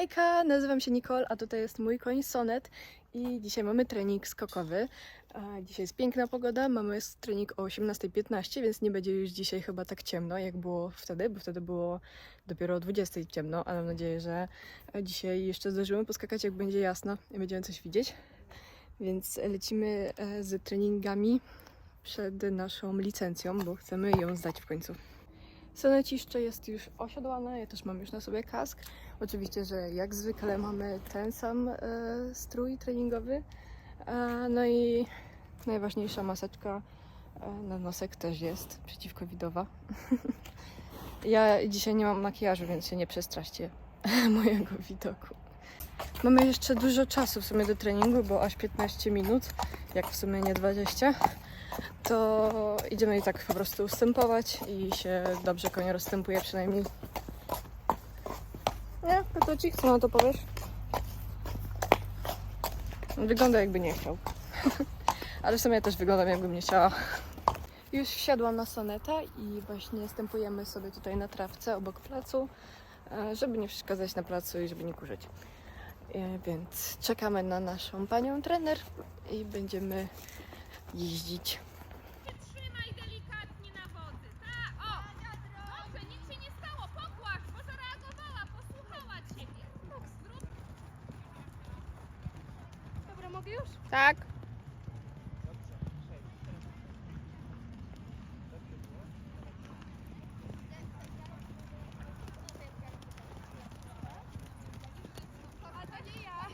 Hejka, nazywam się Nicole, a tutaj jest mój koń Sonet i dzisiaj mamy trening skokowy. Dzisiaj jest piękna pogoda, mamy trening o 18.15, więc nie będzie już dzisiaj chyba tak ciemno, jak było wtedy, bo wtedy było dopiero o 20.00 ciemno, ale mam nadzieję, że dzisiaj jeszcze zdążymy poskakać, jak będzie jasno i będziemy coś widzieć. Więc lecimy e, z treningami przed naszą licencją, bo chcemy ją zdać w końcu. Soneciszcze jest już osiodłane, ja też mam już na sobie kask. Oczywiście, że jak zwykle mamy ten sam e, strój treningowy. E, no i najważniejsza maseczka e, na nosek też jest przeciwkowidowa. ja dzisiaj nie mam makijażu, więc się nie przestraście mojego widoku. Mamy jeszcze dużo czasu w sumie do treningu, bo aż 15 minut, jak w sumie nie 20 to idziemy i tak po prostu ustępować i się dobrze koń rozstępuje przynajmniej. Nie, Petocik, co na to powiesz? Wygląda jakby nie chciał. Ale w sumie ja też wyglądam jakbym nie chciała. Już wsiadłam na soneta i właśnie stępujemy sobie tutaj na trawce obok placu, e, żeby nie przeszkadzać na placu i żeby nie kurzyć. E, Więc czekamy na naszą panią trener i będziemy jeździć. Trzymaj delikatnie na wody. Ta, o! Dobrze, nic się nie stało. Pokłacz, bo zareagowała, posłuchała ciebie. Tak, zwrót. Dobra, mogę już? Tak. A to nie ja.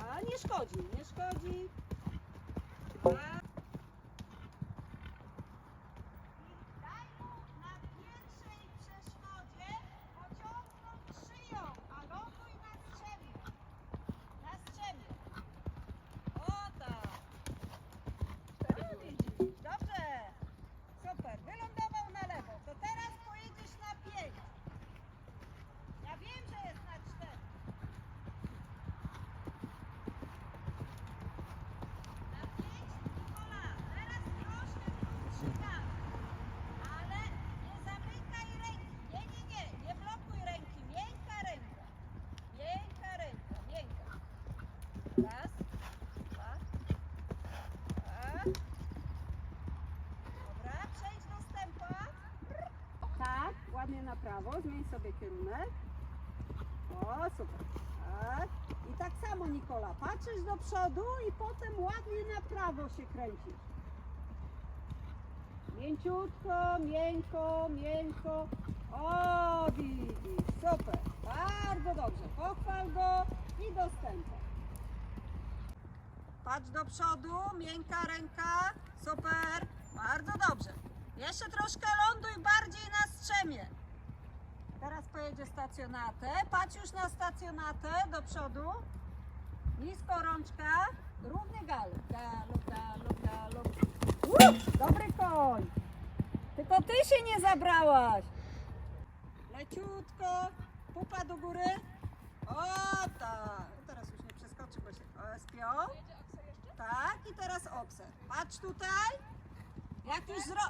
A nie szkodzi, nie szkodzi. A... Daj mu na pierwszej przeszkodzie pociągnąć szyją, a ląduj na strzemie. Na strzemie. O tak. No, widzisz, dobrze. Super, wylądował na lewo. To teraz pojedziesz na pięć. Ja wiem, że jest na cztery. Na pięć, Nikola, teraz troszkę przyciskamy. Ale nie zamykaj ręki. Nie, nie, nie, nie blokuj ręki. Miękka ręka. Miękka ręka, miękka. Raz, dwa, tak. Dobra, przejdź do stępa. Tak, ładnie na prawo, zmień sobie kierunek. O, super. Tak. I tak samo Nikola, patrzysz do przodu i potem ładnie na prawo się kręcisz. Mięciutko, miękko, miękko. O, widzisz, super. Bardzo dobrze. Pochwal go i dostępę. Patrz do przodu, miękka ręka. Super. Bardzo dobrze. Jeszcze troszkę ląduj bardziej na strzemie. Pojedzie stacjonatę. Patrz już na stacjonatę do przodu. Nisko rączka. Równy galop. Galop, galop, galop. Uf, dobry koń. Tylko ty się nie zabrałaś. Leciutko. Pupa do góry. O tak. Teraz już nie przeskoczy, bo się o, spiął. Tak i teraz okser. Patrz tutaj. Jak już zro...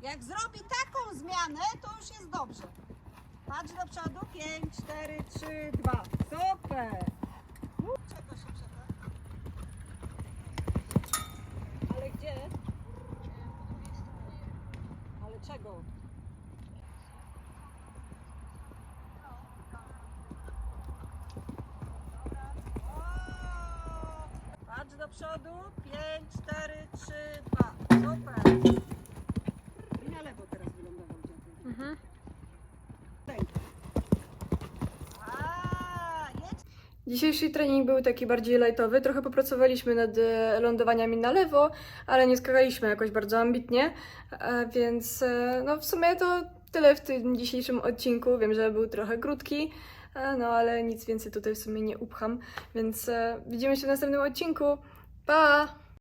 jak zrobi taką zmianę, to już jest dobrze. Patrz do przodu. 5, 4, 3, 2. Super. Czego się? Ale gdzie? Ale czego? Patrz do przodu. 5, 4, 3, 2. Super. I na lewo teraz wylądował dziadek. Mhm. Rękę. A, jedź Dzisiejszy trening był taki bardziej lightowy. Trochę popracowaliśmy nad e, lądowaniami na lewo, ale nie skakaliśmy jakoś bardzo ambitnie, e, więc e, no w sumie to tyle w tym dzisiejszym odcinku. Wiem, że był trochę krótki, no ale nic więcej tutaj w sumie nie upcham, więc widzimy się w następnym odcinku. Pa!